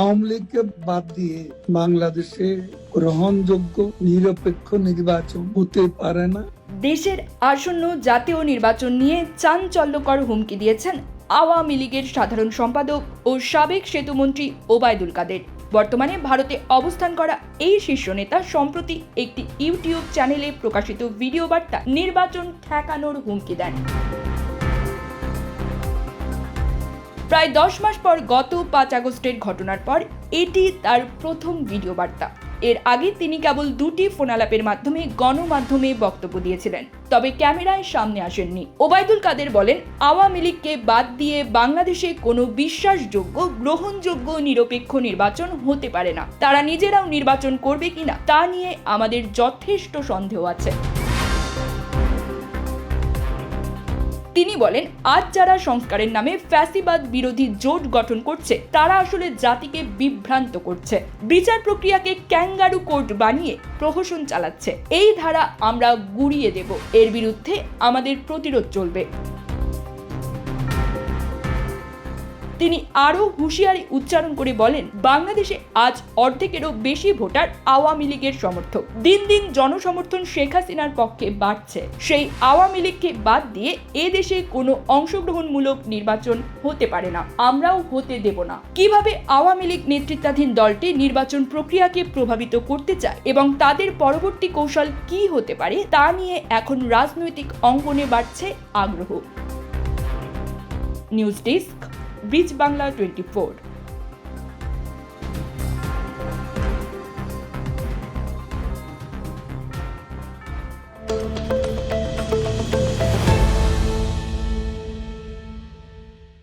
আওয়ামী লীগকে বাদ দিয়ে বাংলাদেশে গ্রহণযোগ্য, নিরপেক্ষ নির্বাচন হতে পারে না। দেশের আসন্ন জাতীয় নির্বাচন নিয়ে চাঞ্চল্যকর হুমকি দিয়েছেন আওয়ামী লীগের সাধারণ সম্পাদক ও সাবেক সেতুমন্ত্রী ওবায়দুল কাদের। বর্তমানে ভারতে অবস্থান করা এই শীর্ষ নেতা সম্প্রতি একটি ইউটিউব চ্যানেলে প্রকাশিত ভিডিও বার্তা নির্বাচন ঠেকানোর হুমকি দেন। প্রায় দশ মাস পর গত পাঁচ আগস্টের ঘটনার পর এটি তার প্রথম ভিডিও বার্তা। এর আগে তিনি কেবল দুটি ফোনালাপের মাধ্যমে গণমাধ্যমে বক্তব্য দিয়েছিলেন, তবে ক্যামেরায় সামনে আসেননি। ওবায়দুল কাদের বলেন, আওয়ামী লীগকে বাদ দিয়ে বাংলাদেশে কোনো বিশ্বাসযোগ্য, গ্রহণযোগ্য নিরপেক্ষ নির্বাচন হতে পারে না। তারা নিজেরাও নির্বাচন করবে কিনা তা নিয়ে আমাদের যথেষ্ট সন্দেহ আছে। তিনি বলেন, আজ যারা সংস্কারের নামে ফ্যাসিবাদ বিরোধী জোট গঠন করছে, তারা আসলে জাতিকে বিভ্রান্ত করছে। বিচার প্রক্রিয়াকে ক্যাঙ্গারু কোর্ট বানিয়ে প্রহসন চালাচ্ছে। এই ধারা আমরা গুড়িয়ে দেব। এর বিরুদ্ধে আমাদের প্রতিরোধ চলবে। তিনি আরও হুঁশিয়ারি উচ্চারণ করে বলেন, বাংলাদেশে আজ অর্ধেকেরও বেশি ভোটার আওয়ামী লীগের সমর্থক। দিন দিন জনসমর্থন শেখ হাসিনার পক্ষে বাড়ছে। সেই আওয়ামী লীগকে বাদ দিয়ে এ দেশে কোনো অংশগ্রহণমূলক নির্বাচন হতে পারে না। আমরাও হতে দেব না। কীভাবে আওয়ামী লীগ নেতৃত্বাধীন দলটি নির্বাচন প্রক্রিয়াকে প্রভাবিত করতে চায় এবং তাদের পরবর্তী কৌশল কি হতে পারে, তা নিয়ে এখন রাজনৈতিক অঙ্গনে বাড়ছে আগ্রহ। News desk beach Bangla twenty four